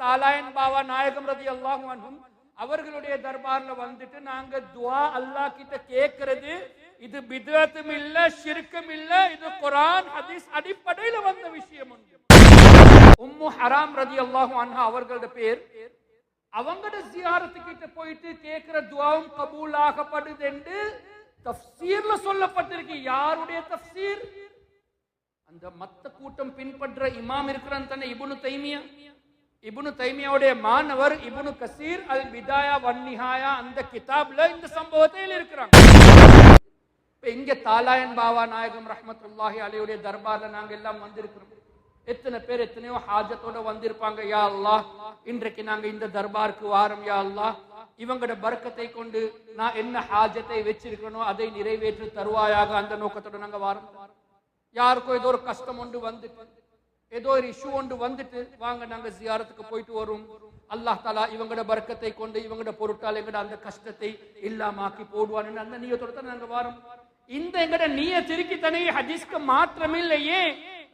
தாலாயன் பாவா நாயகம் ரதி அல்லாஹும் அவர்களுடைய தர்பார்ல வந்துட்டு நாங்க துவா அல்லாஹ் கிட்ட கேட்கறது இது பிதத்தும் இல்ல ஷிர்க்கும் இல்ல இது குரான் ஹதீஸ் அடிப்படையில வந்த விஷயம் உம்மு ஹராம் ரதி அல்லாஹு அன்ஹா அவர்களோட பேர். அவங்களோட ஜியாரத்து கிட்ட போயிட்டு கேட்கிற துவாவும் கபூல் ஆகப்படுது என்று தப்சீர்ல சொல்லப்பட்டிருக்கு. யாருடைய தப்சீர் அந்த மத்த கூட்டம் பின்பற்ற இமாம் இருக்கிறான் தானே இபுனு தைமியா? இபுனு தைமியாவுடைய மாணவர் இபுனு கசீர் அல் விதாயா வன்னிஹாயா அந்த கிதாப்ல இந்த சம்பவத்தில் இருக்கிறாங்க. இப்ப இங்க தாலாயன் பாபா நாயகம் ரஹமத்துல்லாஹி அலையுடைய தர்பார்ல நாங்க எல்லாம் வந்திருக்கிறோம். எத்தனை பேர் எத்தனையோ ஹாஜத்தோட வந்திருப்பாங்க யா அல்லா இன்றைக்கு நாங்க இந்த தர்பாருக்கு வாரம் யா அல்லா இவங்களோட பர்க்கத்தை கொண்டு நான் என்ன ஹாஜத்தை வச்சிருக்கணும் அதை நிறைவேற்றி தருவாயாக அந்த நோக்கத்தோட நாங்க வாரம். யாருக்கோ ஏதோ ஒரு கஷ்டம் ஒன்று வந்து ஏதோ ஒரு இஷ்யூ ஒன்று வந்துட்டு வாங்க நாங்கள் ஜியாரத்துக்கு போயிட்டு வரும். அல்லாஹ் தாலா இவங்களோட பர்க்கத்தை கொண்டு இவங்களோட பொருட்டால் எங்கட அந்த கஷ்டத்தை இல்லாமாக்கி போடுவான்னு அந்த நீயத்தோட தான் நாங்கள் வாரம். இந்த எங்கட நீய திருக்கி தனி ஹதீஸ்க்கு மாற்றம்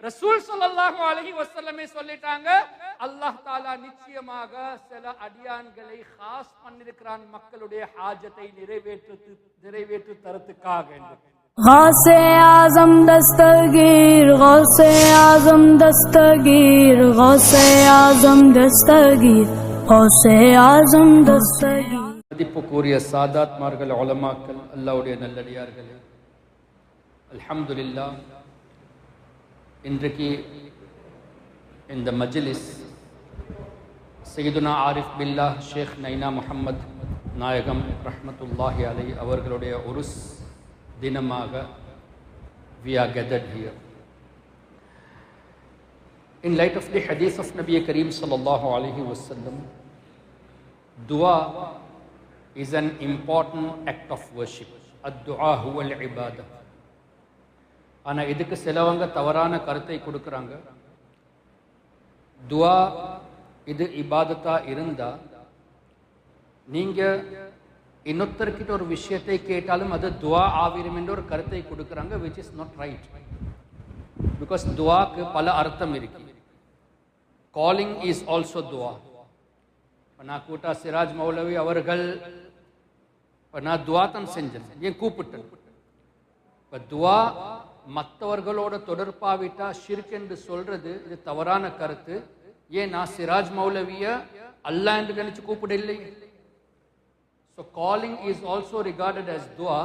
ரசூல் சொல்லல்லாஹு அலஹி வசல்லமே சொல்லிட்டாங்க அல்லாஹ் தாலா நிச்சயமாக சில அடியான்களை ஹாஸ் பண்ணிருக்கிறான் மக்களுடைய ஹாஜத்தை நிறைவேற்று நிறைவேற்று தரத்துக்காக என்று. غوث اعظم دستگیر غوث اعظم دستگیر غوث اعظم دستگیر غوث اعظم دستگیر மதிப்புக்குரிய சாதாத்மார்கள் உலமாக்கள் அல்லாவுடைய நல்லடியார்களே அல்ஹம்துலில்லா இன்றைக்கு இந்த மஜ்லிஸ் சையதுனா ஆரிஃப் பில்லா ஷேக் நைனா முஹம்மத் நாயகம் ரஹ்மத்துல்லாஹி அலை அவர்களுடைய உருஸ் தினமாக we are gathered here in light of the hadith of Nabi Kareem sallallahu alaihi wasallam dua is an important act of worship ad-du'a huwa al-ibadah ஆனா இதுக்கு சிலவங்க தவறான கருத்தை கொடுக்கறாங்க துவா இது இபாதத்தா இருந்தா நீங்க இன்னொருத்தர்கிட்ட ஒரு விஷயத்தை கேட்டாலும் அது துவா ஆவிரும் என்ற ஒரு கருத்தை கொடுக்குறாங்க which is not right because துவாக்கு பல அர்த்தம் இருக்கு. காலிங் இஸ் ஆல்சோ துவா. இப்ப நான் கூட்டா சிராஜ் மௌலவி அவர்கள் நான் துவாத்தம் செஞ்சேன் ஏன் கூப்பிட்டேன்? இப்போ துவா மற்றவர்களோட தொடர்பாவிட்டா ஷிர்க் என்று சொல்றது இது தவறான கருத்து. ஏன் நான் சிராஜ் மௌலவிய அல்லாஹ் என்று நினைச்சு கூப்பிட so calling is also recorded as துவா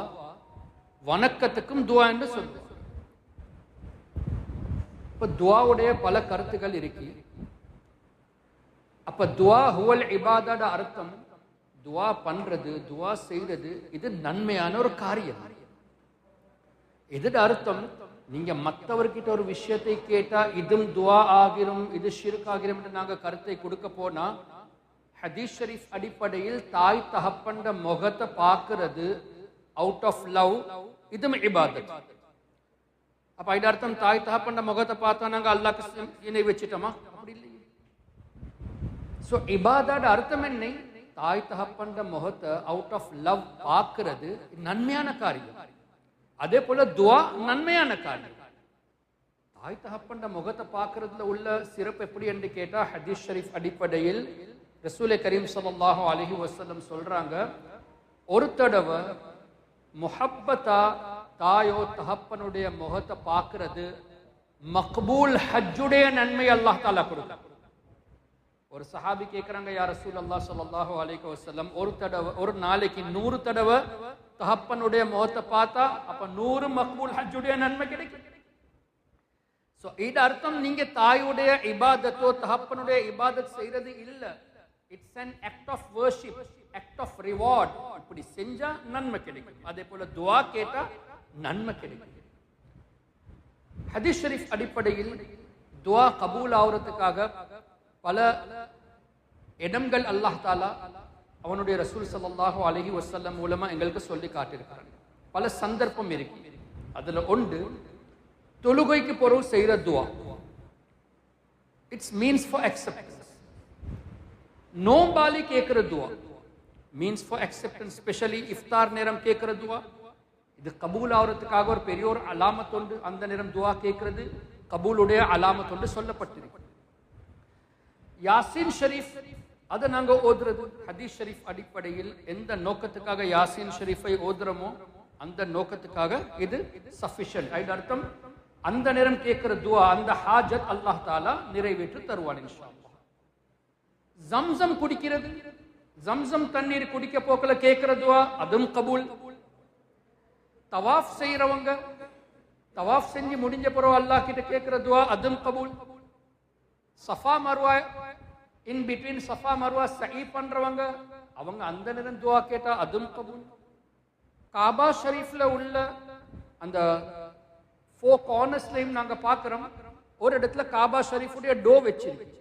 வணக்கத்துக்கும் துவா என்று சொல்லுவோம். இப்போ துவாவுடைய பல கருத்துக்கள் இருக்கு. அப்போ துவா ஹுவல் இபாதோட அர்த்தம் துவா பண்றது துவா செய்யறது இது நன்மையான ஒரு காரியம். இதோட அர்த்தம்? நீங்க மற்றவர்கிட்ட ஒரு விஷயத்தை கேட்டா இதும் துவா ஆகிரும் இது ஷிர்க் ஆகிரும் என்று நாங்க கருத்தை கொடுக்க போனா ஹதீஸ் ஷரீஃப் அடிப்படையில் தாய் தகப்பண்ட முகத்தை பார்க்கறது அவுட் ஆஃப் லவ் இதும் இபாதத். அப்ப இது அர்த்தம் தாய் தகப்பண்ட முகத்தை பார்த்தா நாங்க அல்லாஹ்க்கு இணை வச்சிட்டோமா? அப்படி இல்லையே. ஸோ இபாதாட அர்த்தம் என்ன? தாய் தகப்பண்ட முகத்தை அவுட் ஆஃப் லவ் பார்க்கறது நன்மையான காரியம். அதே போல துவா நன்மையான காரியம். தாய் தகப்பண்ட முகத்தை பார்க்கறதுல உள்ள சிறப்பு எப்படி என்று கேட்டா ஹதீஸ் ஷரீஃப் அடிப்படையில் ரசூலை கரீம் சல்லாஹூ அலஹி வசல்லம் சொல்றாங்க ஒரு தடவை முஹப்பத்தா தாயோ தகப்பனுடைய முகத்தை பார்க்கறது மக்பூல் ஹஜ்ஜுடைய நன்மை அல்லாஹ் தாலா கொடுக்கும். ஒரு சஹாபி கேட்குறாங்க யார் ரசூல் அல்லாஹ் ஸல்லல்லாஹு அலைஹி வசல்லம் ஒரு தடவை ஒரு நாளைக்கு நூறு தடவை தகப்பனுடைய முகத்தை பார்த்தா அப்ப நூறு மக்பூல் ஹஜ்ஜுடைய நன்மை கிடைக்கும். ஸோ இது அர்த்தம் நீங்க தாயுடைய இபாதத்தோ தகப்பனுடைய இபாதத் செய்யறது இல்லை. It's an act of worship act of reward இப்படி செஞ்சா நன்மை கிடைக்கும். அதே போல துவா கேட்டா நன்மை கிடைக்கும். ஹதீஸ் ஷரீஃப் அடிப்படையில் துவா கபூல் ஆகுறதுக்காக பல இடங்கள் அல்லாஹ் தாலா அவனுடைய ரசூல் ஸல்லல்லாஹு அலைஹி வசல்லம் மூலமா எங்களுக்கு சொல்லி காட்டியிருக்கிறாங்க. பல சந்தர்ப்பம் இருக்கு. அதுல ஒன்று தொழுகைக்கு பொருள் செய்யற துவா. இட்ஸ் மீன்ஸ் ஃபார் அக்செப்டன்ஸ் நோம்பாலி கேட்கிற துவா. மீன்ஸ் ஃபார் அக்செப்டன்ஸ் ஸ்பெஷலி இஃப்தார் நேரம் கேட்கிற துவா. இது கபூல் ஆகிறதுக்காக ஒரு பெரிய ஒரு அலாமத்தொண்டு அந்த நேரம் துவா கேட்கிறது கபூலுடைய அலாமத்தொண்டு சொல்லப்பட்டிருக்கு. யாசின் ஷரீஃப் அதை நாங்கள் ஓதுறது. ஹதீஸ் ஷரீஃப் அடிப்படையில் எந்த நோக்கத்துக்காக யாசின் ஷரீஃபை ஓதுறோமோ அந்த நோக்கத்துக்காக இது சஃபிஷியன்ட் அது அர்த்தம் அந்த நேரம் கேட்கிற துவா அந்த ஹாஜத் அல்லாஹ் தாலா நிறைவேற்றி தருவான் இன்ஷா ஜம்சம் குடிக்கிறது. ஜம்சம் தண்ணீர் குடிக்க போக்கல கேட்கறதுவா அதுவும் கபூல். தவாஃப் செய்யறவங்க தவாஃப் செஞ்சு முடிஞ்ச பிறகு அல்லாஹ் கிட்ட கேட்கறதுவா அதுவும் கபூல். Safa Marwa in between Safa Marwa சஹி பண்றவங்க அவங்க அந்த நேரம் துவா கேட்டா அதுவும் கபூல். காபா ஷரீஃப்ல உள்ள அந்த ஃபோ கார்னர்ஸ்லையும் நாங்க பாக்குறோம். ஒரு இடத்துல காபா ஷரீஃபுடைய டோ வச்சிருக்கு.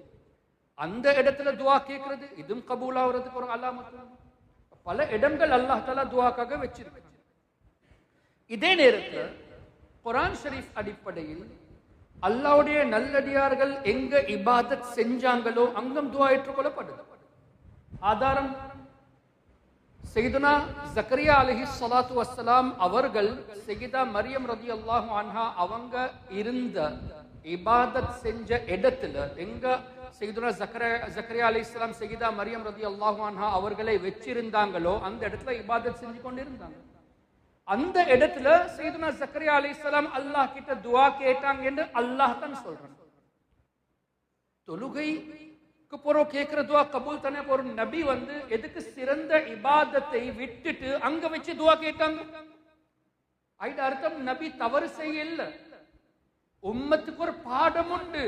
அந்த இடத்துல துவா கேட்கறது. இதுவும் கபூல் ஆகுறதுக்கு ஒரு அலாமத்து பல இடங்கள் அல்லாஹ் தாலா துவாக்காக வச்சிருக்கு இதே நேரத்தில் குரான் ஷரீஃப் அடிப்படையில் அல்லாவுடைய நல்லடியார்கள் எங்க இபாதத் செஞ்சாங்களோ அங்கம் துவா ஏற்றுக்கொள்ளப்படுது ஆதாரம் செய்துனா ஜக்கரியா அலஹி சலாத்து வசலாம் அவர்கள் செய்தா மரியம் ரதி அல்லாஹு அன்ஹா அவங்க இருந்த இபாதத் செஞ்ச இடத்துல எங்க செய்துனா ஜக்கரியா ஜக்கரியா அலி இஸ்லாம் செய்தா மரியம் ரதி அல்லாஹான்ஹா அவர்களை வச்சிருந்தாங்களோ அந்த இடத்துல இபாதத் செஞ்சு கொண்டு இருந்தாங்க அந்த இடத்துல செய்துனா ஜக்கரியா அலி இஸ்லாம் அல்லாஹ் கிட்ட துவா கேட்டாங்க என்று அல்லாஹ் தான் சொல்றான். தொழுகைக்கு போறோம் கேட்கிற துவா கபூல் தானே போறோம். நபி வந்து எதுக்கு சிறந்த இபாதத்தை விட்டுட்டு அங்க வச்சு துவா கேட்டாங்க. அர்த்தம் நபி தவறு செய்யல. உம்மத்துக்கு ஒரு பாடம் உண்டு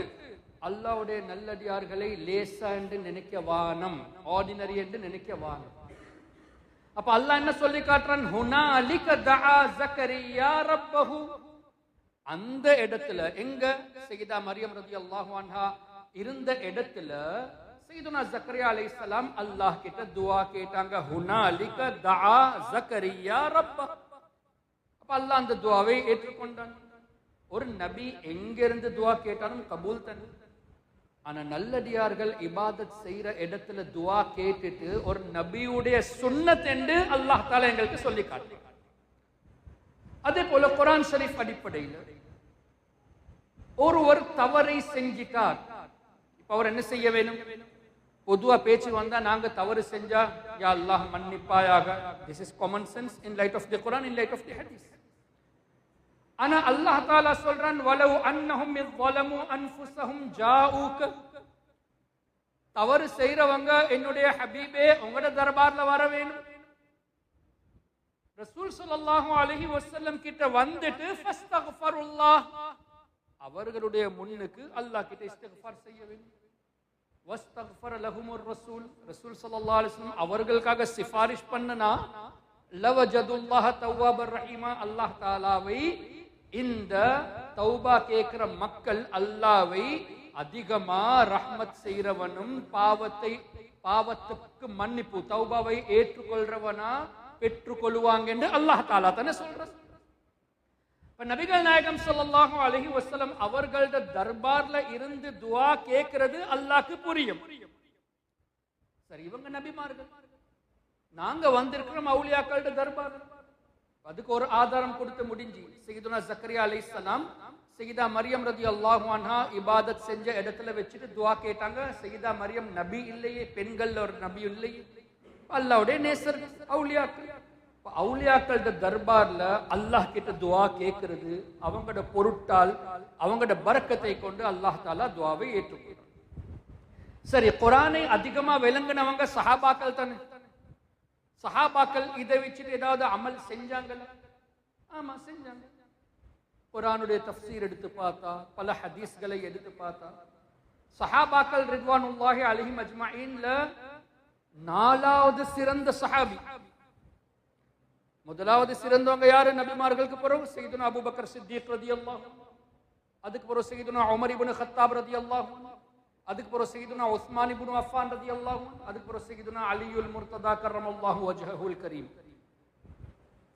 அல்லாவுடைய நல்லடியார்களை லேசா என்று நினைக்க வானம் ஆர்டினரி என்று நினைக்க வானம். அப்ப அல்லாஹ் என்ன சொல்லி காட்டுறான்? ஹுனாலிக தஆ ஜக்கரியா ரப்பஹு. அந்த இடத்துல எங்க? செய்தா மரியம் ரலியல்லாஹு அன்ஹா இருந்த இடத்துல செய்துனா ஜக்கரியா சலாம் அல்லாஹ் கிட்ட துவா கேட்டாங்க ஹுனாலிக தஆ ஜக்கரியா ரப்ப அப்ப அல்லாஹ் அந்த துவாவை ஏற்றுக்கொண்டான். ஒரு நபி எங்க இருந்து கேட்டாலும் கபூல் தான். ஆனா நல்லடியார்கள் இபாதத் செய்யற இடத்துல துவா கேட்டுட்டு ஒரு நபியுடைய சுன்னத் என்று அல்லாஹ் தாலா எங்களுக்கு சொல்லி காட்டு அதே போல குரான் ஷரீஃப் அடிப்படையில் ஒருவர் தவறை செஞ்சிட்டார். இப்ப அவர் என்ன செய்ய வேணும்? பொதுவா பேச்சு வந்தா நாங்க தவறு செஞ்சா யா அல்லாஹ் மன்னிப்பாயாக. This is common sense in light of the Quran in light of the Hadith ஆனா அல்லாஹ் தாலா சொல்றான் வலவு அன்னஹும் இவ்வலமு அன்புசஹும் ஜாஊக தவறு செய்யறவங்க என்னுடைய ஹபீபே உங்களோட தர்பார்ல வர வேணும். ரசூல் ஸல்லல்லாஹு அலைஹி வசல்லம் கிட்ட வந்துட்டு ஃபஸ்தக்ஃபருல்லாஹ். அவர்களுடைய முன்னுக்கு அல்லாஹ் கிட்ட இஸ்தகஃபார் செய்ய வேண்டும். வஸ்தக்ஃபர லஹுமுர் ரசூல். ரசூல் ஸல்லல்லாஹு அலிஸ்லம் அவர்களுக்காக சிஃபாரிஷ் பண்ணனா லவஜதுல்லாஹ தவ்வாபர் ரஹீமா. அல்லாஹ் தாலாவை இந்த தௌபா கேட்கிற மக்கள் அல்லாவை அதிகமா ரஹ்மத் செய்யறவனும் பாவத்தை பாவத்துக்கு மன்னிப்பு தௌபாவை ஏற்றுக்கொள்றவனா பெற்றுக்கொள்வாங்க என்று அல்லாஹ் தாலா தானே சொல்ற இப்ப நபிகள் நாயகம் ஸல்லல்லாஹு அலைஹி வசலம் அவர்களோட தர்பார்ல இருந்து துவா கேட்கிறது அல்லாக்கு புரியும். சரி இவங்க நபிமார்கள். நாங்க வந்திருக்கிறோம் அவுலியாக்களோட தர்பார். அதுக்கு ஒரு ஆதாரம் கொடுத்து முடிஞ்சு. சையதுனா ஜக்கரியா அலைஹிஸ்ஸலாம் செய்தா மரியம் ரதி அல்லாஹு இபாதத் செஞ்ச இடத்துல வச்சுட்டு துவா கேட்டாங்க. செய்தா மரியம் நபி இல்லையே பெண்கள் ஒரு நபி இல்லையே. அல்லாவுடைய நேசர் அவுளியாக்கள். இப்ப தர்பார்ல அல்லாஹ் கிட்ட துவா கேட்கறது அவங்களோட பொருட்டால் அவங்களோட பரக்கத்தை கொண்டு அல்லாஹ் தாலா துவாவை ஏற்றுக்கொள்றான். சரி குரானை அதிகமா விளங்குனவங்க சஹாபாக்கள் தானே சஹாபாக்கள் இதை வச்சுட்டு ஏதாவது அமல் செஞ்சாங்கல்ல ஆமா செஞ்சாங்க. குரானுடைய தஃப்சீர் எடுத்து பார்த்தா பல ஹதீஸ்களை எடுத்து பார்த்தா சஹாபாக்கள் ரித்வானுல்லாஹி அலிஹி அஜ்மாயின்ல நாலாவது சிறந்த சஹாபி. முதலாவது சிறந்தவங்க யாரு? நபிமார்களுக்கு பிறகு செய்துனா அபூபக்கர் சித்திக் ரதியல்லாஹு அதுக்கு பிறகு செய்துனா உமர் இபுன் ஹத்தாப் ரதியல்லாஹு அதுக்கு பிறகு செய்துனா உஸ்மான் இப்னு அஃபான் ரதியல்லாஹு அதுக்கு பிறகு செய்துனா அலியுல் முர்ததா அல்லாஹு வஜஹுல் கரீம்.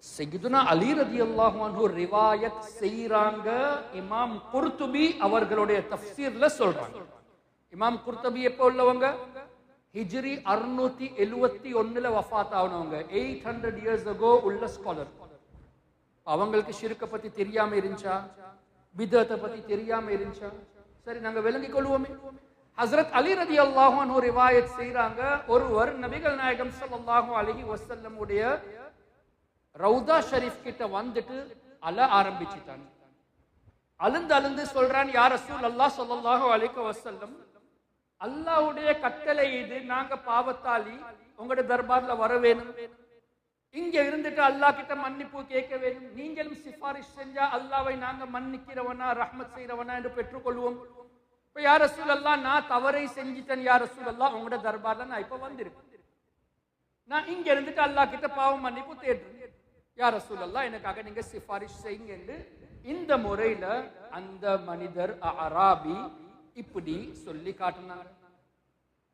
செய்துனா அலி ரதியல்லாஹு அன்ஹு ரிவாயத் செய்றாங்க இமாம் குர்துபி அவர்களுடைய தஃசீர்ல சொல்றாங்க. இமாம் குர்துபி எப்போ உள்ளவங்க? ஹிஜ்ரி அறுநூத்தி எழுவத்தி ஒண்ணுல வஃபாத் ஆனவங்க எயிட் ஹண்ட்ரட் இயர்ஸ் அகோ உள்ள ஸ்காலர் அவங்களுக்கு ஷிருக்க பத்தி தெரியாம இருந்துச்சா? விதத்தை பத்தி தெரியாம இருந்துச்சா? சரி நாங்க விளங்கிக் கொள்வோமே. ஹஸ்ரத் அலி ரதி ஒரு ரிவாயத் செய்றாங்க. ஒருவர் நபிகள் நாயகம் ஸல்லல்லாஹு அலைஹி வசல்லம் உடைய ரவுதா ஷரீஃப் கிட்ட வந்துட்டு அழ ஆரம்பிச்சுட்டாங்க அழுந்து அழுந்து சொல்றான் யார் ரசூல் அல்லாஹ் ஸல்லல்லாஹு அலைஹி வசல்லம் அல்லாஹ்வுடைய கட்டளை இது. நாங்க பாவத்தாளி உங்களோட தர்பார்ல வர வேணும். இங்க இருந்துட்டு அல்லாஹ் கிட்ட மன்னிப்பு கேட்க வேண்டும் நீங்களும் சிபாரிஷ் செஞ்சா அல்லாவை நாங்க மன்னிக்கிறவனா ரஹ்மத் செய்யறவனா என்று பெற்றுக்கொள்வோம். இப்ப யார் ரசூல் அல்லாஹ் நான் தவறை செஞ்சிட்டேன் யார் ரசூல் அல்லாஹ் உங்களோட தர்பார்ல நான் இப்ப வந்திருக்கேன். நான் இங்க இருந்துட்டு அல்லாஹ் கிட்ட பாவம் மன்னிப்பு தேடுறேன். யார் ரசூல் எல்லாம் எனக்காக நீங்க சிபாரிஷ் செய்யுங்க என்று இந்த முறையில அந்த மனிதர் அராபி இப்படி சொல்லி காட்டினார்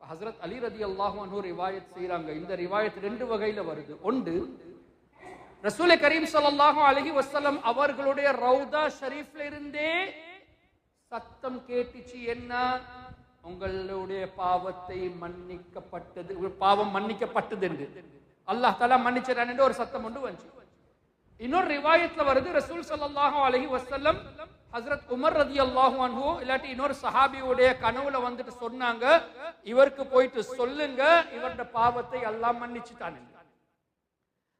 ஹசரத் அலி ரதி அல்லாஹு ரிவாயத் செய்கிறாங்க இந்த ரிவாயத் ரெண்டு வகையில வருது. ஒன்று ரசூலை கரீம் ஸல்லல்லாஹு அழகி வசலம் அவர்களுடைய ரவுதா ஷரீஃப்ல இருந்தே சத்தம் கேட்டுச்சு என்ன? உங்களுடைய பாவத்தை மன்னிக்கப்பட்டது. பாவம் மன்னிக்கப்பட்டது என்று. அல்லாஹ் தலா மன்னிச்சிடான் என்று ஒரு சத்தம் ஒன்று வந்துச்சு. இன்னொரு ரிவாயத்துல வருது ரசூல் சல்லாஹு அலஹி வசல்லம் ஹஸ்ரத் உமர் ரதியல்லாஹு அன்ஹு இல்லாட்டி இன்னொரு சஹாபியுடைய கனவுல வந்துட்டு சொன்னாங்க இவருக்கு போயிட்டு சொல்லுங்க இவருடைய பாவத்தை எல்லாம் மன்னிச்சுட்டான்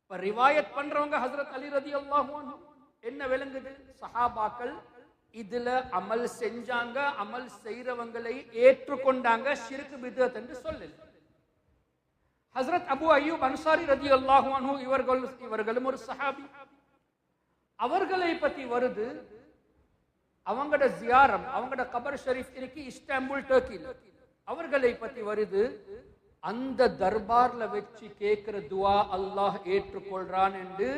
இப்ப ரிவாயத் பண்றவங்க ஹஸ்ரத் அலி ரதி அல்லாஹு என்ன விளங்குது? சஹாபாக்கள் இதுல அமல் செஞ்சாங்க அமல் செய்றவங்களை ஏற்றுக்கொண்டாங்க ஷிர்க் பித்அத் என்று சொல்லல. ஹஸ்ரத் அபு அய்யூப் அன்சாரி ரதி அல்லாஹு இவர்கள் இவர்களும் ஒரு சஹாபி. அவர்களை பத்தி வருது அவங்களோட ஜியாரம் அவங்களோட கபர் ஷரீஃப் இருக்கு இஸ்தாம்புல் டர்க்கில. அவர்களை பத்தி வருது அந்த தர்பார்ல வச்சு கேட்கிற துவா அல்லாஹ் ஏற்றுக்கொள்றான் என்று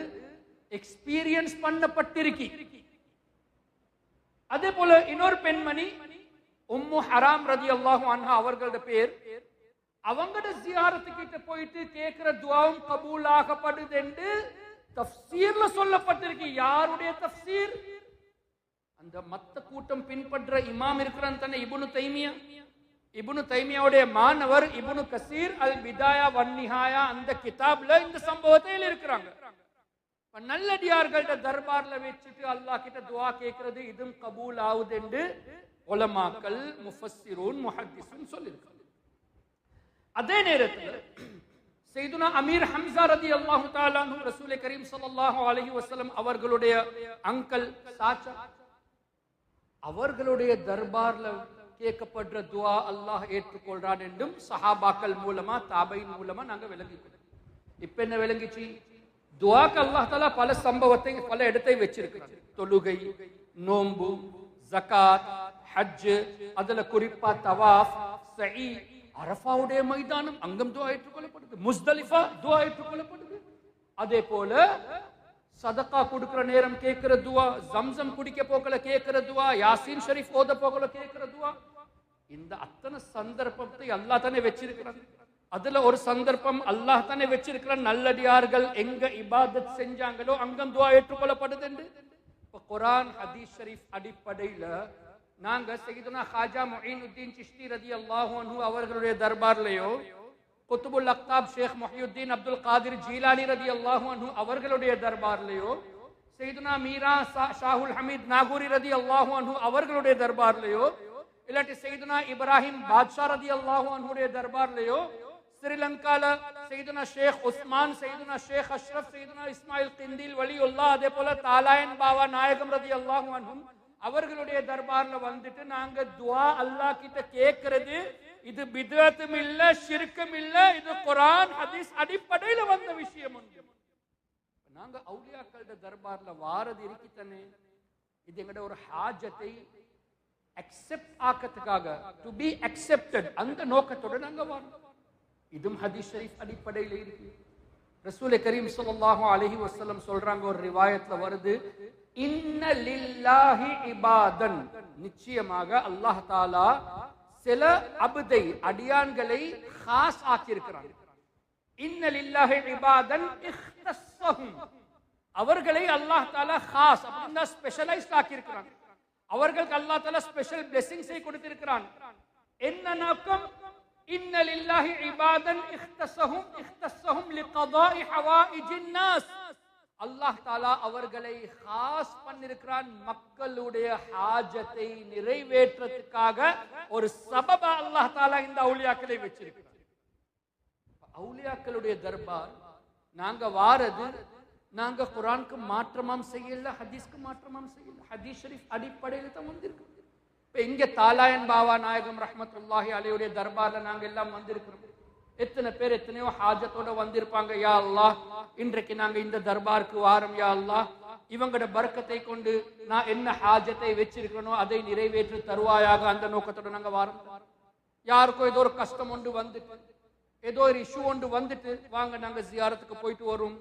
எக்ஸ்பீரியன்ஸ் பண்ணப்பட்டிருக்கி. அதே போல இன்னொரு பெண்மணி உம்மு ஹராம் ரதி அல்லாஹு அன்ஹா அவர்களோட பேர். அவங்களோட ஜியாரத்து கிட்ட போயிட்டு கேட்கிற துவாவும் கபூல் ஆகப்படுது என்று தப்சீர்ல சொல்லப்பட்டிருக்கு. யாருடைய தப்சீர் அந்த மத்த கூட்டம் பின்பற்ற இமாம் இருக்கிறான் தானே இபுனு தைமியா. இபுனு தைமியாவுடைய மாணவர் இபுனு கசீர் அல் பிதாயா வன்னிஹாயா அந்த கிதாப்ல இந்த சம்பவத்தில் இருக்கிறாங்க. இப்ப நல்லடியார்கள்ட்ட தர்பார்ல வச்சுட்டு அல்லாஹ் கிட்ட துவா கேட்கறது இதுவும் கபூல் ஆகுது என்று ஒலமாக்கல் முஃபஸ்ஸிரூன் முஹத்திஸுன் சொல்லியிருக்காங்க அதே நேரத்தில் செய்துனா அமீர் ஹம்சா ரதி அல்லாஹு தாலானு ரசூலை கரீம் சல்லாஹு அலஹி வசலம் அவர்களுடைய அங்கல் சாச்சா அவர்களுடைய தர்பார்ல கேட்கப்படுற துவா அல்லாஹ் ஏற்றுக்கொள்றான் என்றும் சஹாபாக்கள் மூலமா தாபையின் மூலமா நாங்க விளங்கிக்கிறோம் இப்ப என்ன விளங்கிச்சு? துவாக்கு அல்லாஹ் தாலா பல சம்பவத்தை பல இடத்தை வச்சிருக்கிறான் தொழுகை நோன்பு ஜகாத் ஹஜ் அதுல குறிப்பா தவாஃப் சஹி அரஃபாவுடைய மைதானம் அங்கம் துவா ஏற்றுக்கொள்ளப்படுது. முஸ்தலிஃபா துவா ஏற்றுக்கொள்ளப்படுது. அதே போல சதக்கா கொடுக்கிற நேரம் கேட்கிற துவா ஜம்சம் குடிக்க போக்கல கேட்கிற துவா யாசீன் ஷரீஃப் ஓத போக்கல கேட்கிற துவா இந்த அத்தனை சந்தர்ப்பத்தை அல்லாஹ் தானே வச்சிருக்கிறான். அதுல ஒரு சந்தர்ப்பம் அல்லாஹ் தானே வச்சிருக்கிற நல்லடியார்கள் எங்க இபாதத் செஞ்சாங்களோ அங்கம் துவா ஏற்றுக்கொள்ளப்படுது என்று இப்ப குரான் ஹதீஸ் ஷரீஃப் அடிப்படையில நாங்க சையதுனா ஹாஜா முஹீனுத்தீன் சிஷ்டி ரதி அல்லாஹு அவர்களுடைய தர்பார்லயோ குத்துபுல் அக்தாப் ஷேக் முஹியுத்தீன் அப்துல் காதிர் ஜீலானி ரதி அல்லாஹு அன்ஹு அவர்களுடைய தர்பார்லயோ செய்துனா மீரா சா- ஷாஹுல் ஹமீத் நாகூரி ரதி அல்லாஹு அன்ஹு அவர்களுடைய தர்பார்லயோ இல்லாட்டி செய்துனா இப்ராஹிம் பாத்ஷா ரதி அல்லாஹு அன்ஹுடைய தர்பார்லயோ ஸ்ரீலங்கால செய்துனா ஷேக் உஸ்மான் செய்துனா ஷேக் அஷ்ரப் செய்துனா இஸ்மாயில் கிந்தில் வலியுல்லா அதே போல தாலாயன் பாவா நாயகம் ரதி அல்லாஹு அன்ஹும் அவர்களுடைய தர்பார்ல வந்துட்டு நாங்க துவா அல்லாஹ் கிட்ட கேட்கறது இது பித்வத்தும் இல்ல ஷிர்க்கும் இல்ல இது குரான் ஹதீஸ் அடிப்படையில வந்த விஷயம் உண்டு நாங்க அவுலியாக்களோட தர்பார்ல வாரது இருக்கித்தானே இது எங்கட ஒரு ஹாஜத்தை அக்செப்ட் ஆக்கிறதுக்காக டு பி அக்செப்டட் அந்த நோக்கத்தோட நாங்க வரோம் இதுவும் ஹதீஸ் ஷரீஃப் அடிப்படையில் இருக்கு. ரசூலை கரீம் சொல்லாஹும் அலஹி வசலம் சொல்றாங்க ஒரு ரிவாயத்துல வருது இன்னலில்லாஹி இபாதன். நிச்சயமாக அல்லாஹ் தாலா சில அபுதை அடியான்களை ஹாஸ் ஆக்கியிருக்கிறான். இன்ன இபாதன் இஹ்தஸ்ஸஹும் அவர்களை அல்லாஹ் தாலா ஹாஸ் அப்படின்னா ஸ்பெஷலைஸ்ட் ஆக்கியிருக்கிறாங்க அவர்களுக்கு அல்லாஹ் தாலா ஸ்பெஷல் பிளெஸிங்ஸை கொடுத்திருக்கிறான். என்ன நோக்கம்? இன்ன லில்லாஹி இபாதன் இஹ்தஸஹும் இஹ்தஸஹும் லிகதாஇ ஹவாயிஜின் நாஸ். அல்லாஹ் தாலா அவர்களை ஹாஸ் பண்ணிருக்கிறான். மக்களுடைய ஹாஜத்தை நிறைவேற்றத்துக்காக ஒரு சபப அல்லாஹ் தாலா இந்த அவுலியாக்களை வச்சிருக்கிறார் அவுலியாக்களுடைய தர்பார் நாங்க வாரது நாங்க குரானுக்கு மாற்றமாம் செய்யல ஹதீஸ்க்கு மாற்றமாம் செய்யல ஹதீஸ் ஷரீஃப் அடிப்படையில தான் வந்திருக்கு. இப்ப இங்க தாலாயன் பாவா நாயகம் ரஹமத்துல்லாஹி அலையுடைய தர்பார்ல நாங்க எல்லாம் வந்திருக்கிறோம். எத்தனை பேர் எத்தனையோ ஹாஜத்தோட வந்திருப்பாங்க யா அல்லாஹ். இன்றைக்கு நாங்க இந்த தர்பாருக்கு வாரம் யா அல்லாஹ். இவங்களோட பர்க்கத்தை கொண்டு நான் என்ன ஹாஜத்தை வச்சிருக்கிறனோ அதை நிறைவேற்றி தருவாயாக அந்த நோக்கத்தோட நாங்க வாரம். யாருக்கோ ஏதோ ஒரு கஷ்டம் ஒன்று வந்துட்டு ஏதோ ஒரு இஷ்யூ ஒன்று வந்துட்டு வாங்க நாங்க ஜியாரத்துக்கு போயிட்டு வரும்.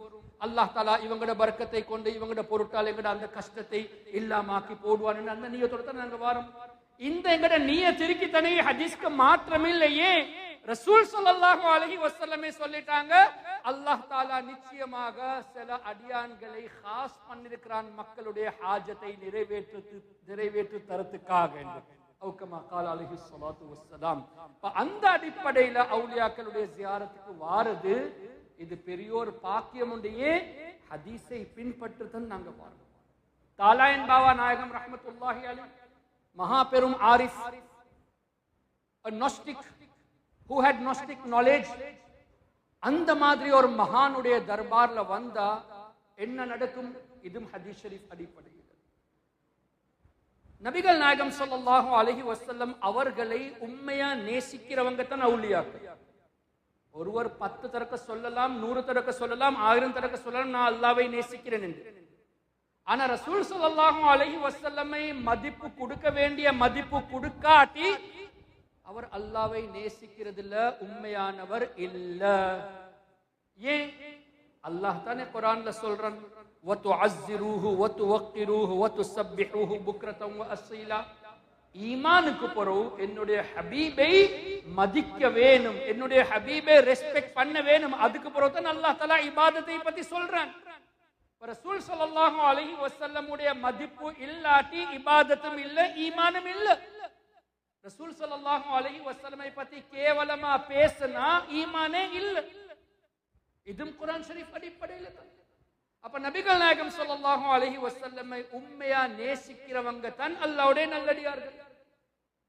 அல்லாஹ் தாலா இவங்களோட பர்க்கத்தை கொண்டு இவங்களோட பொருட்டால் எங்கட அந்த கஷ்டத்தை இல்லாமாக்கி போடுவான்னு அந்த நீயத்தோட தான் நாங்க வாரம். இந்த எங்கட நீய திருக்கி தனி ஹதீஸ்க்கு மாற்றமில்லையே ரசூல் சொல்லல்லாஹு அலைஹி வசல்லமே சொல்லிட்டாங்க அல்லாஹ் தாலா நிச்சயமாக சில அடியான்களை ஹாஸ் பண்ணிருக்கிறான் மக்களுடைய ஹாஜத்தை நிறைவேற்று நிறைவேற்று தரத்துக்காக என்று. கால வஸ்ஸலாம். அந்த அடிப்படையில அவுலியாக்களுடைய ஜியாரத்துக்கு வாரது இது பெரியோர் பாக்கியம் உண்டையே ஹதீஸை பின்பற்றுதான் நாங்க பார்க்கிறோம் தாலாயன் பாபா நாயகம் ரஹமத்துல்லாஹி அலி மகா பெரும் Arif a gnostic who had gnostic knowledge அந்த மாதிரி ஒரு மகானுடைய தர்பார்ல வந்தா என்ன நடக்கும்? இதும் ஹதீஸ் ஷரீஃப் அடிப்படையில். நபிகள் நாயகம் சொல்லல்லாஹும் அலைஹி வசல்லம் அவர்களை உண்மையா நேசிக்கிறவங்க தான் அவுலியாக்கள் ஒருவர் பத்து தரக்க சொல்லலாம் நூறு தரக்க சொல்லலாம் ஆயிரம் தரக்க சொல்லலாம் நான் அல்லாவை நேசிக்கிறேன் என்று. ஆனா ரசூல் சொல்லலாகும் அலஹி வசல்லமை மதிப்பு கொடுக்க வேண்டிய மதிப்பு கொடுக்காட்டி அவர் அல்லாவை நேசிக்கிறதுல உண்மையானவர் இல்ல. ஏன்? அல்லாஹ் தானே குரான்ல சொல்றான் ஒத்து அஸ்ஸிரூஹு ஒத்து ஒக்திரூஹு ஒத்து சப்பிஹூஹு புக்ரதம் அஸ்ஸீலா ஈமானுக்கு பிறகு என்னுடைய ஹபீபை மதிக்க வேணும் என்னுடைய ஹபீபை ரெஸ்பெக்ட் பண்ண வேணும். அதுக்கு பிறகு தான் அல்லாஹ் தலா இபாதத்தை பத்தி சொல்றான். ரசூல் ஸல்லல்லாஹு அலஹி வசல்லமுடைய மதிப்பு இல்லாட்டி இபாதத்தும் இல்ல ஈமானும் இல்ல. ரசூல் ஸல்லல்லாஹு அலஹி வசல்லமை பத்தி கேவலமா பேசினா ஈமானே இல்ல. இதும் குரான் ஷரீஃப் அடிப்படையில அப்ப நபிகள் நாயகம் ஸல்லல்லாஹு அலஹி வசல்லமை உண்மையா நேசிக்கிறவங்க தான் அல்லாவுடைய நல்லடியார்கள்.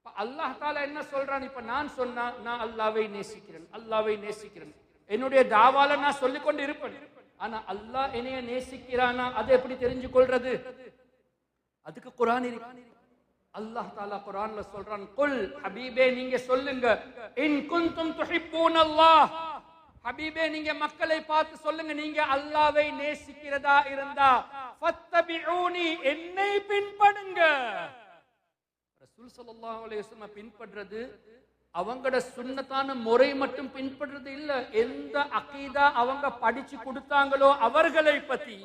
அல்லாஹ் தாலா என்ன சொல்றான்? இப்ப நான் சொன்னா நான் அல்லாவை நேசிக்கிறேன் அல்லாவை நேசிக்கிறேன். என்னுடைய தாவால நான் சொல்லிக்கொண்டு இருப்பேன். ஆனா அல்லாஹ் என்னைய நேசிக்கிறானா? அதை எப்படி தெரிஞ்சு கொள்றது அதுக்கு குரான் இருக்கு. அல்லாஹ் தாலா குரான்ல சொல்றான் குல் ஹபீபே நீங்க சொல்லுங்க. இன் குந்தும் துஹிப்பூன் அல்லாஹ். ஹபீபே நீங்க மக்களை பார்த்து சொல்லுங்க நீங்க அல்லாவை நேசிக்கிறதா இருந்தா ஃபத்தபிஊனி என்னை பின்படுங்க ரசூல் ஸல்லல்லாஹு அலைஹி வஸல்லம் பின்பற்றது அவங்களோட சுண்ணத்தான முறை மட்டும் பின்பற்றது இல்ல. எந்த அகீதா அவங்க படிச்சு கொடுத்தாங்களோ அவர்களை பத்தி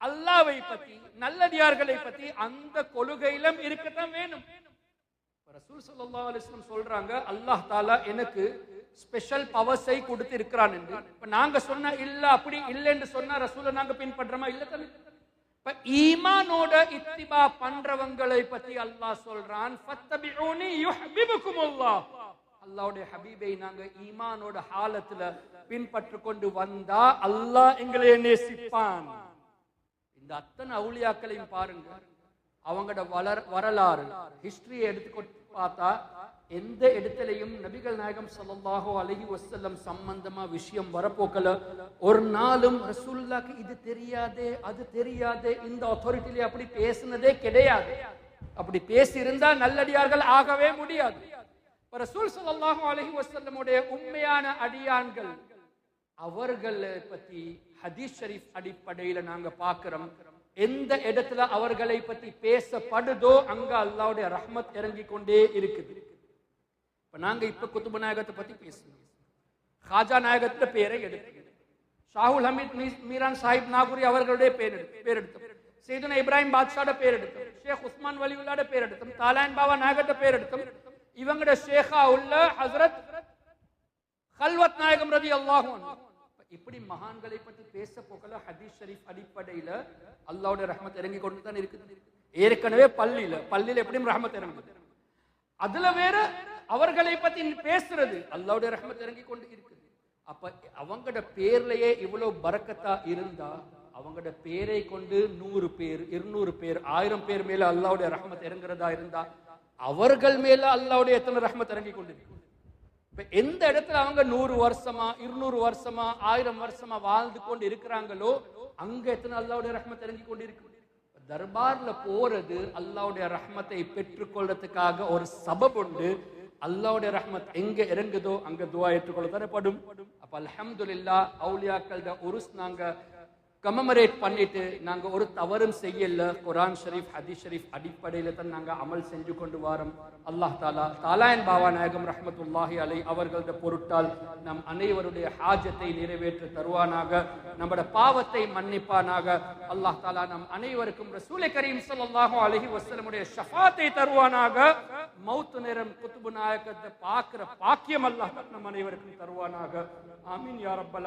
அல்லாவை பத்தி நல்லடியார்களை பத்தி அந்த கொள்கையிலும் இருக்கத்தான் வேணும். ரசூல் சல்லா அலிஸ்லம் சொல்றாங்க அல்லாஹ் தாலா எனக்கு ஸ்பெஷல் பவர்ஸை கொடுத்து இருக்கிறான் என்று. இப்ப நாங்க சொன்ன இல்ல அப்படி இல்லைன்னு சொன்னா ரசூலை நாங்க பின்பற்றமா? இல்ல தானே. இப்ப ஈமானோட இத்திபா பண்றவங்களை பத்தி அல்லாஹ் சொல்றான் ஃபத்தபிஊனி யுஹ்பிபுக்குமுல்லாஹ் அல்லாஹ்வுடைய ஹபீபை நாங்க ஈமானோட ஹாலத்துல பின்பற்று கொண்டு வந்தா அல்லாஹ் எங்களை நேசிப்பான். இந்த அத்தனை அவுளியாக்களையும் பாருங்க அவங்களோட வளர் வரலாறு ஹிஸ்டரியை எடுத்துக்கொண்டு பார்த்தா எந்த இடத்துலையும் நபிகள் நாயகம் சல்லாஹோ அலஹி வசல்லம் சம்பந்தமா விஷயம் வரப்போக்கல. ஒரு நாளும் ரசூல்லாக்கு இது தெரியாதே அது தெரியாதே இந்த அத்தாரிட்டில அப்படி பேசுனதே கிடையாது. அப்படி பேசி இருந்தா நல்லடியார்கள் ஆகவே முடியாது. ரசூல் சல்லாஹோ அலஹி வசல்லமுடைய உண்மையான அடியான்கள் அவர்களை பத்தி ஹதீஸ் ஷரீஃப் அடிப்படையில நாங்க பார்க்கிறோம் எந்த இடத்துல அவர்களை பத்தி பேசப்படுதோ அங்க அல்லாவுடைய ரஹ்மத் இறங்கி கொண்டே இருக்குது. இப்ப நாங்க இப்ப குத்துப நாயகத்தை பத்தி பேசணும் ஹாஜா நாயகத்துல பேரை எடுக்கணும் ஷாஹுல் ஹமீத் மீ- மீரான் சாஹிப் நாகூரி அவர்களுடைய பேர் எடுத்து பேர் எடுத்தோம். செய்துன இப்ராஹிம் பாத்ஷாட பேர் எடுத்தோம். ஷேக் உஸ்மான் வலிவுல்லாட பேர் எடுத்தோம். தாலான் பாபா நாயகத்தை பேர் எடுத்தோம். இவங்களோட ஷேகா உள்ள ஹஸ்ரத் ஹல்வத் நாயகம் ரதி அல்லாஹும் இப்படி மகான்களை பற்றி பேச போகல ஹதீஸ் ஷரீஃப் அடிப்படையில அல்லாஹ்வுடைய ரஹமத் இறங்கி கொண்டு தான் இருக்குது. ஏற்கனவே பள்ளியில பள்ளியில எப்படியும் ரஹமத் இறங்குது. அதுல வேற அவர்களை பத்தி பேசுறது அல்லாவுடைய ரஹமத் இறங்கி கொண்டு இருக்குது. அப்ப அவங்களோட பேர்லயே இவ்வளவு பரக்கத்தா இருந்தா அவங்களோட பேரை கொண்டு நூறு பேர் இருநூறு பேர் ஆயிரம் பேர் மேல அல்லாவுடைய ரஹமத் இறங்குறதா இருந்தா அவர்கள் மேல அல்லாவுடைய எத்தனை ரஹமத் இறங்கி கொண்டிருக்கு இப்போ எந்த இடத்துல அவங்க நூறு வருஷமா இருநூறு வருஷமா ஆயிரம் வருஷமா வாழ்ந்து கொண்டு இருக்கிறாங்களோ அங்க எத்தனை அல்லாவுடைய ரஹ்மத் இறங்கி கொண்டிருக்கு? தர்பார்ல போறது அல்லாவுடைய ரஹ்மத்தை பெற்றுக்கொள்றதுக்காக ஒரு சபப் உண்டு. அல்லாவுடைய ரஹ்மத் எங்க இறங்குதோ அங்க துவா ஏற்றுக்கொள்ள தரப்படும் படும். அப்ப அலமதுல்லா அவுலியாக்களோட உருஸ் நாங்க கமமரேட் பண்ணிட்டு நாங்கள் ஒரு தவறும் செய்யல. குரான் ஷரீஃப் ஹதீஸ் ஷரீஃப் அடிப்படையில தான் நாங்கள் அமல் செஞ்சு கொண்டு வாரோம். அல்லாஹ் தாலா தாலாயன் பாபா நாயகம் ரஹமத்துல்லாஹி அலை அவர்களது பொருட்டால் நம் அனைவருடைய ஹாஜத்தை நிறைவேற்ற தருவானாக. நம்மட பாவத்தை மன்னிப்பானாக. அல்லாஹ் தாலா நம் அனைவருக்கும் ரசூலை கரீம் ஸல்லல்லாஹு அலஹி வசலமுடைய ஷஃபாத்தை தருவானாக. மௌத்து நேரம் குத்துபு நாயகத்தை பார்க்கிற பாக்கியம் அல்லாஹ் நம் அனைவருக்கும் தருவானாக. ஆமீன் யா ரப்பல்